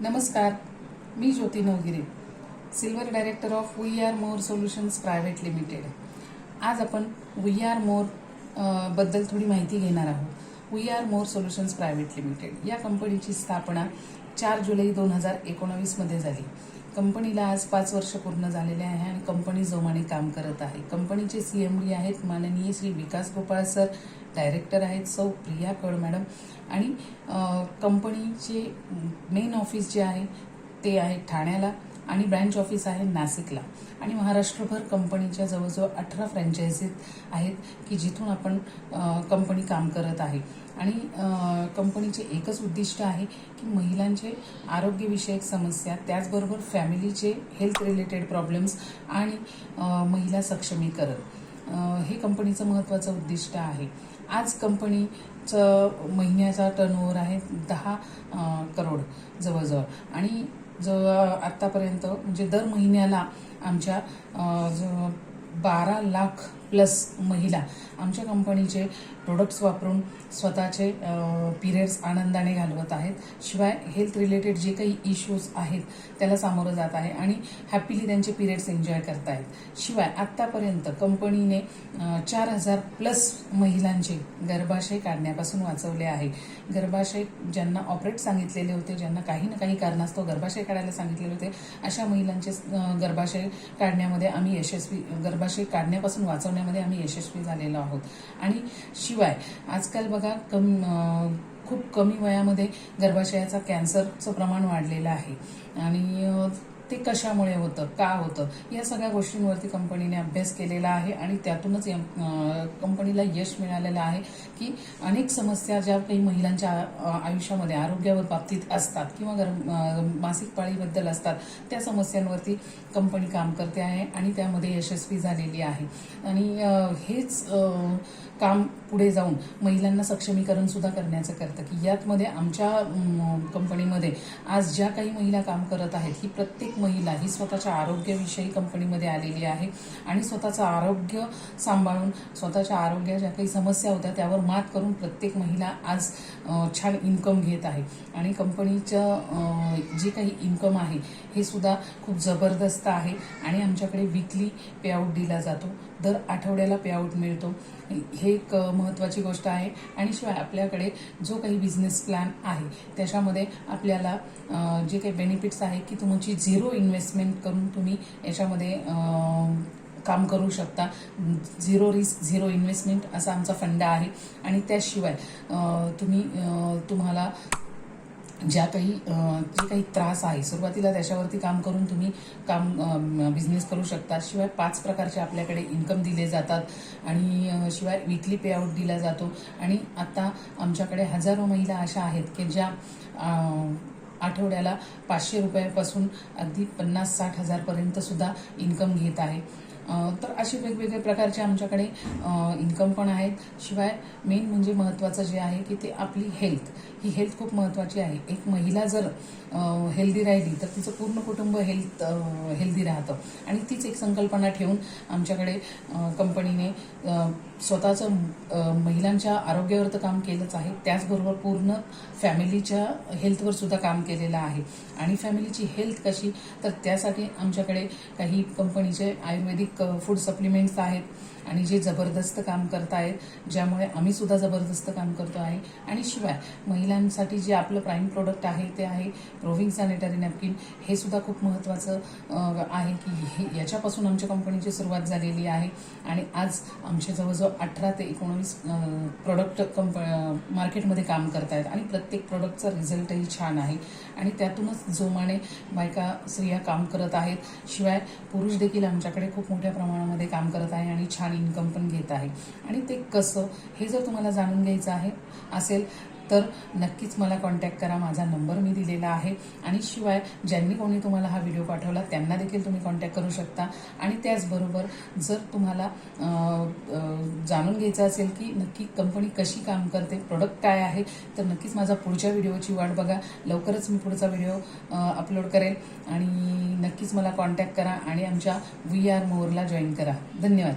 नमस्कार मी Jyoti Navgire silver director of we are more solutions private limited आज आपण we are मोरबद्दल थोडी माहिती घेणार आहोत. We are more solutions private limited या कंपनीची स्थापना चार जुलै दोन हजार एकोणावीसमध्ये झाली. कंपनीला आज पाच वर्ष पूर्ण झालेले आहे आणि कंपनी जोमाने काम करत आहे. कंपनीचे सी एम डी आहेत माननीय श्री विकास गोपाळ सर डायरेक्टर आहेत सौ प्रिया कळ मॅडम. आणि कंपनीचे मेन ऑफिस जे आहे ते आहे ठाण्याला. आणि ब्रँच ऑफिस आहे नाशिकला आणि महाराष्ट्रभर कंपनीच्या जवळजवळ अठरा फ्रँचायझीज आहेत की जिथून आपण कंपनी काम करत आहे. आणि कंपनीचे एकच उद्दिष्ट आहे की महिलांचे आरोग्यविषयक समस्या त्याचबरोबर फॅमिलीचे हेल्थ रिलेटेड प्रॉब्लेम्स आणि महिला सक्षमीकरण. हे कंपनीचं महत्त्वाचं उद्दिष्ट आहे. आज कंपनीचं महिन्याचा टर्नओव्हर आहे दहा करोड जवळजवळ. आणि ज आत्तापर्यंत म्हणजे दर महिन्याला आमच्या ज- बारा लाख प्लस महिला. आमच्या कंपनीचे प्रोडक्ट्स वापरून स्वतःचे पिरियड्स आनंदाने घालवत आहेत. शिवाय हेल्थ रिलेटेड जे काही इश्यूज आहेत त्याला सामोरं जात आहे आणि हॅपीली त्यांचे पिरियड्स एन्जॉय करत आहेत शिवाय आत्तापर्यंत कंपनीने चार हजार प्लस महिलांचे गर्भाशय काढण्यापासून वाचवले आहे. गर्भाशय ज्यांना ऑपरेट सांगितलेले होते ज्यांना काही ना काही कारणास्तव गर्भाशय काढायला सांगितलेले होते अशा महिलांचे गर्भाशय काढण्यामध्ये आम्ही यशस्वी गर्भाशय काढण्यापासून करण्यामध्ये आम्ही यशस्वी झालेलो आहोत. आणि शिवाय आजकाल बघा कम खूप कमी वयामध्ये गर्भाशयाचा कॅन्सरचं प्रमाण वाढलेलं आहे. आणि ते कशामुळे होतं का होतं या सगळ्या गोष्टींवरती कंपनीने अभ्यास केलेला आहे आणि त्यातूनच कंपनीला यश मिळालेलं आहे की अनेक समस्या ज्या काही महिलांच्या आयुष्यामध्ये आरोग्यावर बाबतीत असतात किंवा मासिक पाळीबद्दल असतात त्या समस्यांवरती कंपनी काम करते आहे आणि त्यामध्ये यशस्वी झालेली आहे. आणि हेच काम पुढे जाऊन महिलांना सक्षमीकरण सुद्धा करण्याचं करतं की यातमध्ये आमच्या कंपनीमध्ये आज ज्या काही महिला काम करत आहेत ही प्रत्येक महिला ही स्वतःच्या आरोग्याविषयी कंपनीमध्ये आलेली आहे आणि स्वतःचं आरोग्य सांभाळून स्वतःच्या आरोग्या ज्या काही समस्या होत्या त्यावर मात करून प्रत्येक महिला आज छान इन्कम घेत आहे. आणि कंपनीचं जे काही इन्कम आहे हे सुद्धा खूप जबरदस्त आहे आणि आमच्याकडे विकली पेआउट दिला जातो. दर आठवड्याला पेआउट मिळतो. हे एक महत्त्वाची गोष्ट आहे. आणि शिवाय आपल्याकडे जो काही बिझनेस प्लॅन आहे त्याच्यामध्ये आपल्याला जे काही बेनिफिट्स आहे की तुमची झिरो इन्व्हेस्टमेंट करून तुम्ही याच्यामध्ये काम करू शकता. झिरो रिस्क झिरो इन्व्हेस्टमेंट असा आमचा फंड आहे. आणि त्याशिवाय तुम्ही तुम्हाला ज्या काही जे काही त्रास आहे सुरुवातीला त्याच्यावरती काम करून तुम्ही काम बिझनेस करू शकता. शिवाय पाच प्रकारचे आपल्याकडे इन्कम दिले जातात आणि शिवाय विकली पेआउट दिला जातो. आणि आता आमच्याकडे हजारो महिला अशा आहेत की ज्या आठवड्याला पाचशे रुपयापासून अगदी पन्नास साठ हजारपर्यंत सुद्धा इन्कम घेत आहे. तर असे वेगवेगळे प्रकारचे आमच्याकडे इन्कम पण आहेत. शिवाय मेन म्हणजे महत्त्वाचं जे आहे की ते आपली हेल्थ ही हेल्थ खूप महत्त्वाची आहे. एक महिला जर हेल्दी राहिली तर तिचं पूर्ण कुटुंब हेल्थ हेल्दी राहतं. आणि तीच एक संकल्पना ठेवून आमच्याकडे कंपनीने स्वतःचं महिलांच्या आरोग्यावर तर काम केलंच आहे. त्याचबरोबर पूर्ण फॅमिलीच्या हेल्थवर सुद्धा काम केलेलं आहे. आणि फॅमिलीची हेल्थ कशी? तर त्यासाठी आमच्याकडे काही कंपनीचे आयुर्वेदिक फूड सप्लिमेंट्स आहेत आणि जे जबरदस्त काम करत आहेत ज्यामुळे आम्ही सुद्धा जबरदस्त काम करतो आहे. आणि शिवाय महिलांसाठी जे आपलं प्राईम प्रोडक्ट आहे ते आहे प्रोविंग सॅनिटरी नॅपकिन हे सुद्धा खूप महत्त्वाचं आहे की हे याच्यापासून आमच्या कंपनीची सुरुवात झालेली आहे. आणि आज आमच्या जवळजवळ अठरा ते एकोणवीस प्रोडक्ट कंप मार्केटमध्ये काम करत आहेत आणि प्रत्येक प्रोडक्टचा रिझल्टही छान आहे. आणि त्यातूनच जोमाने बायका स्त्रिया काम करत आहेत. शिवाय पुरुष देखील आमच्याकडे खूप मोठ्या प्रमाणामध्ये काम करत आहे आणि छान इन्कम पण घेत आहे. आणि ते कसं हे जर तुम्हाला जाणून घ्यायचं आहे असेल तर नक्कीच मला कॉन्टॅक्ट करा. माझा नंबर मी दिलेला आहे. आणि शिवाय ज्यांनी कोणी तुम्हाला हा व्हिडिओ पाठवला त्यांना देखील तुम्ही कॉन्टॅक्ट करू शकता. आणि त्याचबरोबर जर तुम्हाला जाणून घ्यायचं असेल की नक्की कंपनी कशी काम करते प्रोडक्ट काय आहे तर नक्कीच माझा पुढच्या व्हिडिओची वाट बघा. लवकरच मी पुढचा व्हिडिओ अपलोड करेल. आणि नक्कीच मला कॉन्टॅक्ट करा आणि आमच्या वी आर मोरला जॉईन करा. धन्यवाद.